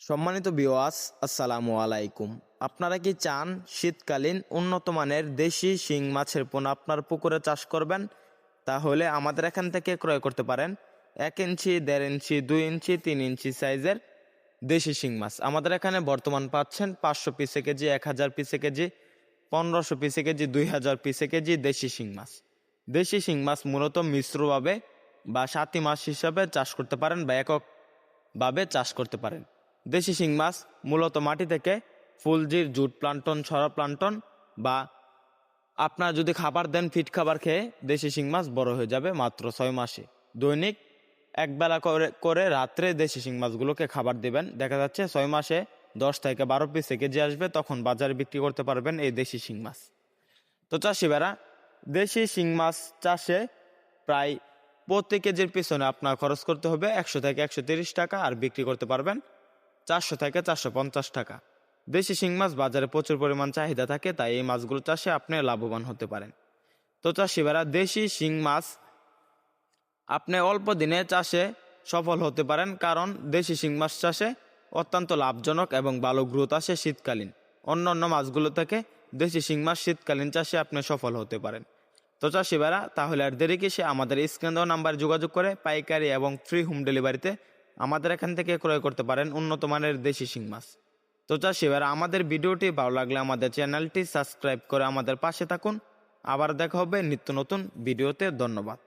সম্মানিত বিওয়াস আসসালামু আলাইকুম। আপনারা কি চান শীতকালীন উন্নত মানের দেশি শিং মাছের পোনা আপনার পুকুরে চাষ করবেন? তাহলে আমাদের এখান থেকে ক্রয় করতে পারেন এক ইঞ্চি, দেড় ইঞ্চি, দুই ইঞ্চি, তিন ইঞ্চি সাইজের দেশি শিং মাছ। আমাদের এখানে বর্তমান পাচ্ছেন পাঁচশো পিসে কেজি, এক হাজার পিসে কেজি, পনেরোশো পিসে কেজি, দুই হাজার পিসে কেজি দেশি শিং মাছ। দেশি শিং মাছ মূলত মিশ্রভাবে বা সাতি মাছ হিসাবে চাষ করতে পারেন বা এককভাবে চাষ করতে পারেন। দেশি শিং মাছ মূলত মাটি থেকে ফুলজির জুট প্লান্টন সরা প্লান্টন বা আপনার যদি খাবার দেন ফিট খাবার খেয়ে দেশি শিং মাছ বড় হয়ে যাবে মাত্র ছয় মাসে। দৈনিক একবেলা করে করে রাত্রে দেশি শিং মাছগুলোকে খাবার দিবেন। দেখা যাচ্ছে ছয় মাসে দশ থেকে বারো পিস কেজি আসবে, তখন বাজারে বিক্রি করতে পারবেন এই দেশি শিং মাছ। তো চাষিবেরা দেশি শিং মাছ চাষে প্রায় প্রতি কেজির পিছনে আপনার খরচ করতে হবে একশো থেকে একশো টাকা আর বিক্রি করতে পারবেন চারশো থেকে চারশো পঞ্চাশ টাকা। দেশি শিং মাছ বাজারে প্রচুর পরিমাণ চাহিদা থাকে, তাই এই মাছগুলো চাষে আপনি লাভবান হতে পারেন। তো চাষিবেরা দেশি শিং মাছ আপনি অল্প দিনে চাষে সফল হতে পারেন, কারণ দেশি শিং মাছ চাষে অত্যন্ত লাভজনক এবং ভালো গ্রোথ আসে শীতকালীন। অন্য অন্য মাছগুলো থেকে দেশি শিং মাছ শীতকালীন চাষে আপনি সফল হতে পারেন। তো চাষিবেরা তাহলে আর দেরি কিসে, আমাদের স্ক্রিন দেওয়া নাম্বার যোগাযোগ করে পাইকারি এবং ফ্রি হোম ডেলিভারিতে আমাদের এখান থেকে ক্রয় করতে পারেন উন্নত মানের দেশি শিং মাছ। তো চাষি এবার আমাদের ভিডিওটি ভালো লাগলে আমাদের চ্যানেলটি সাবস্ক্রাইব করে আমাদের পাশে থাকুন। আবার দেখা হবে নিত্য নতুন ভিডিওতে। ধন্যবাদ।